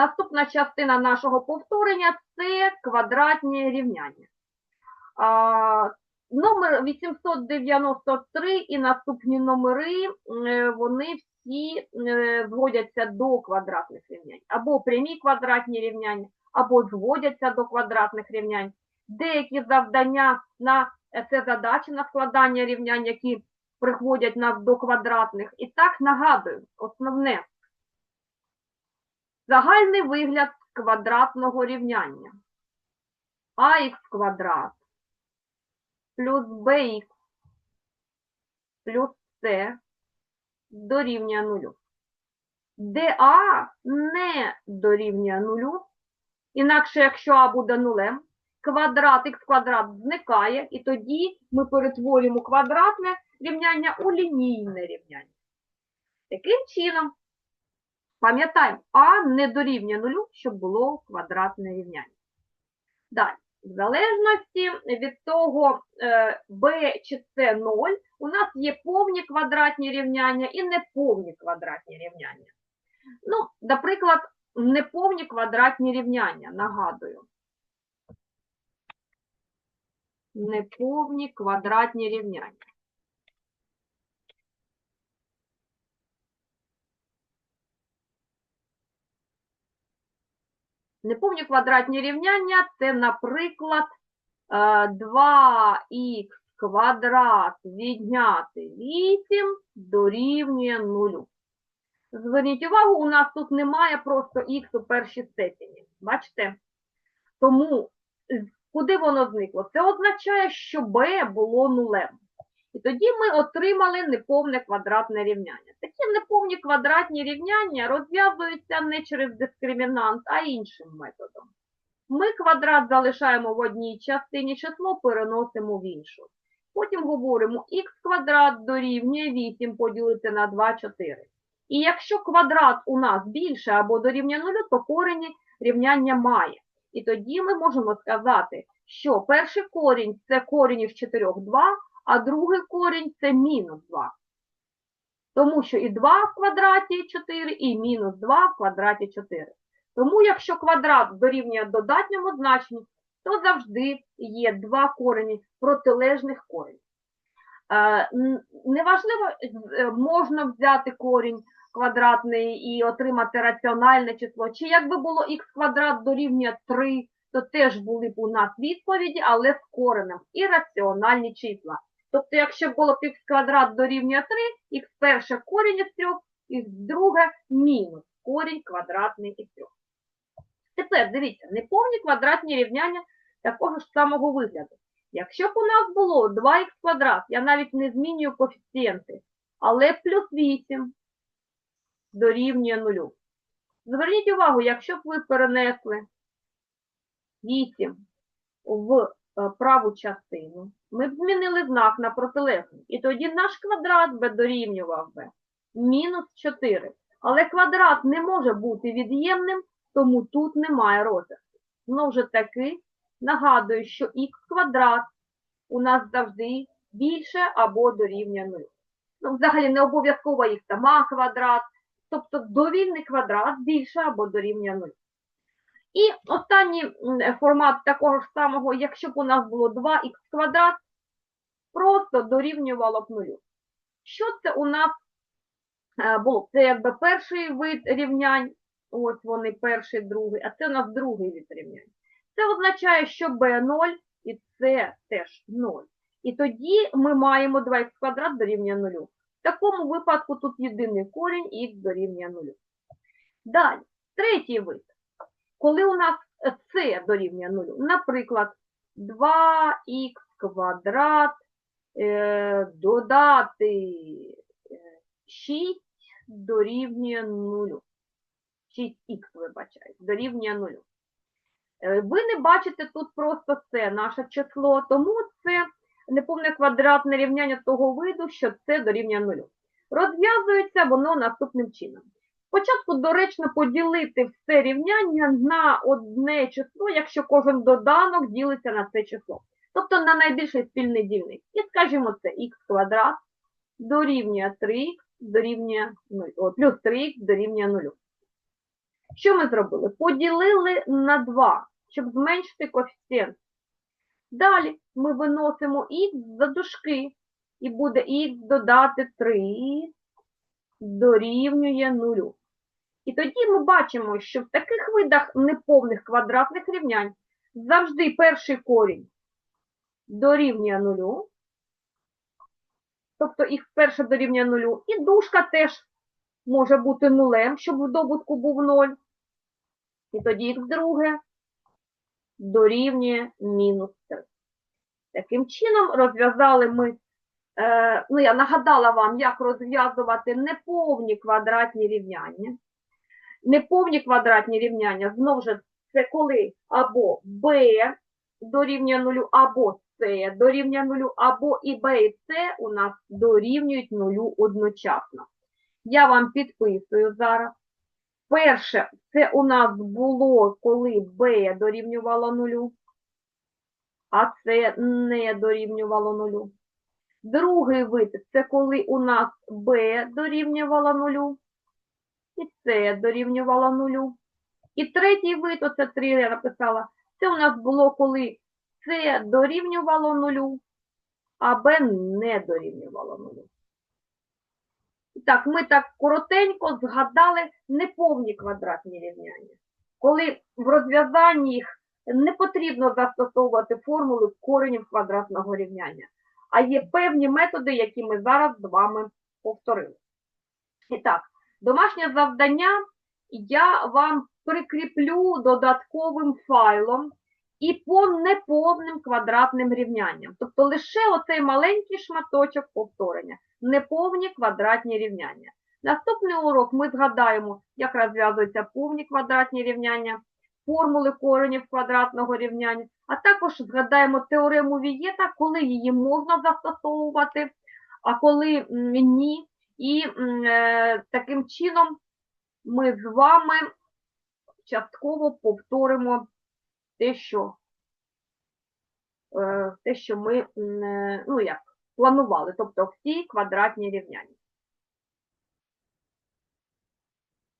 Наступна частина нашого повторення це квадратні рівняння. А, Номер 893 і наступні номери, е, вони всі е, зводяться до квадратних рівнянь. Або прямі квадратні рівняння, або зводяться до квадратних рівнянь. Деякі завдання на е, це задачі на складання рівнянь, які приходять нас до квадратних. І так нагадую, основне. Загальний вигляд квадратного рівняння. ах квадрат плюс bx плюс c дорівнює нулю. де а не дорівнює нулю, інакше, якщо а буде нулем, квадрат х квадрат зникає, і тоді ми перетворюємо квадратне рівняння у лінійне рівняння. Таким чином, пам'ятаємо, а не дорівнює нулю, щоб було квадратне рівняння. Далі. В залежності від того, е, b чи c 0, у нас є повні квадратні рівняння і неповні квадратні рівняння. Ну, наприклад, неповні квадратні рівняння, нагадую. Неповні квадратні рівняння. Неповні квадратні рівняння це, наприклад, е, 2х квадрат відняти 8 дорівнює 0. Зверніть увагу, у нас тут немає просто х у першій степені. Бачите? Тому куди воно зникло? Це означає, що b було нулем. І тоді ми отримали неповне квадратне рівняння. Такі неповні квадратні рівняння розв'язуються не через дискримінант, а іншим методом. Ми квадрат залишаємо в одній частині, число переносимо в іншу. Потім говоримо х квадрат дорівнює 8 поділити на 2, 4. І якщо квадрат у нас більше або дорівнює 0, то корені рівняння має. І тоді ми можемо сказати, що перший корінь це корінь із 4 2, а другий корінь це мінус 2. Тому що і 2 в квадраті 4, і мінус 2 в квадраті 4. Тому якщо квадрат дорівнює додатньому значенню, то завжди є два корені протилежних коренів. Е, Неважливо, е, можна взяти корінь квадратний і отримати раціональне число, чи якби було х квадрат дорівнює 3, то теж були б у нас відповіді, але з коренем і раціональні числа. Тобто, якщо було х квадрат дорівнює 3, х перше корінь із 3, х друге мінус корінь квадратний із 3. Тепер дивіться, неповні квадратні рівняння такого ж самого вигляду. Якщо б у нас було 2х квадрат, я навіть не змінюю коефіцієнти, але плюс 8 дорівнює 0. Зверніть увагу, якщо б ви перенесли 8 в праву частину, ми б змінили знак на протилежний. І тоді наш квадрат би дорівнював би мінус 4. Але квадрат не може бути від'ємним, тому тут немає розв'язку. Знову ж таки, нагадую, що х квадрат у нас завжди більше або дорівнює 0. Ну, взагалі не обов'язково х сама квадрат, тобто довільний квадрат більше або дорівнює 0. І останній формат такого ж самого, якщо б у нас було 2х квадрат, просто дорівнювало б 0. Що це у нас е, було? Це якби перший вид рівнянь, ось вони перший, другий, а це у нас другий вид рівнянь. Це означає, що b 0 і c теж 0. І тоді ми маємо 2х квадрат дорівнює 0. В такому випадку тут єдиний корінь х дорівнює 0. Далі, третій вид. Коли у нас c дорівнює 0, наприклад, 2х квадрат е, додати е, 6 дорівнює 0. 6х, вибачаю, дорівнює 0. Е, Ви не бачите тут просто це наше число, тому це неповне квадратне рівняння того виду, що це дорівнює 0. Розв'язується воно наступним чином. Спочатку доречно поділити все рівняння на одне число, якщо кожен доданок ділиться на це число. Тобто на найбільший спільний дільник. І скажімо це х квадрат дорівнює 3х дорівнює 0, о, плюс 3х дорівнює 0. Що ми зробили? Поділили на 2, щоб зменшити коефіцієнт. Далі ми виносимо х за дужки, і буде х додати 3 дорівнює 0. І тоді ми бачимо, що в таких видах неповних квадратних рівнянь завжди перший корінь дорівнює 0, тобто х перше дорівнює 0, і дужка теж може бути нулем, щоб в добутку був 0. І тоді х друге дорівнює мінус 3. Таким чином розв'язали ми, е, ну я нагадала вам, як розв'язувати неповні квадратні рівняння. Неповні квадратні рівняння, знову ж, це коли або b дорівнює 0, або c дорівнює 0, або і b, і c у нас дорівнюють 0 одночасно. Я вам підписую зараз. Перше, це у нас було, коли b дорівнювало 0, а c не дорівнювало 0. Другий вид це коли у нас b дорівнювало 0, і c дорівнювало 0. І третій вид, оце 3 я написала, це у нас було, коли c дорівнювало 0, а b не дорівнювало 0. І Так, ми так коротенько згадали неповні квадратні рівняння. Коли в розв'язанні їх не потрібно застосовувати формули коренів квадратного рівняння, а є певні методи, які ми зараз з вами повторили. І так, домашнє завдання я вам прикріплю додатковим файлом і по неповним квадратним рівнянням. Тобто лише оцей маленький шматочок повторення неповні квадратні рівняння. Наступний урок ми згадаємо, як розв'язуються повні квадратні рівняння, формули коренів квадратного рівняння, а також згадаємо теорему Вієта, коли її можна застосовувати, а коли ні. І е, таким чином ми з вами частково повторимо те, що, е, те, що ми е, ну як, планували, тобто всі квадратні рівняння.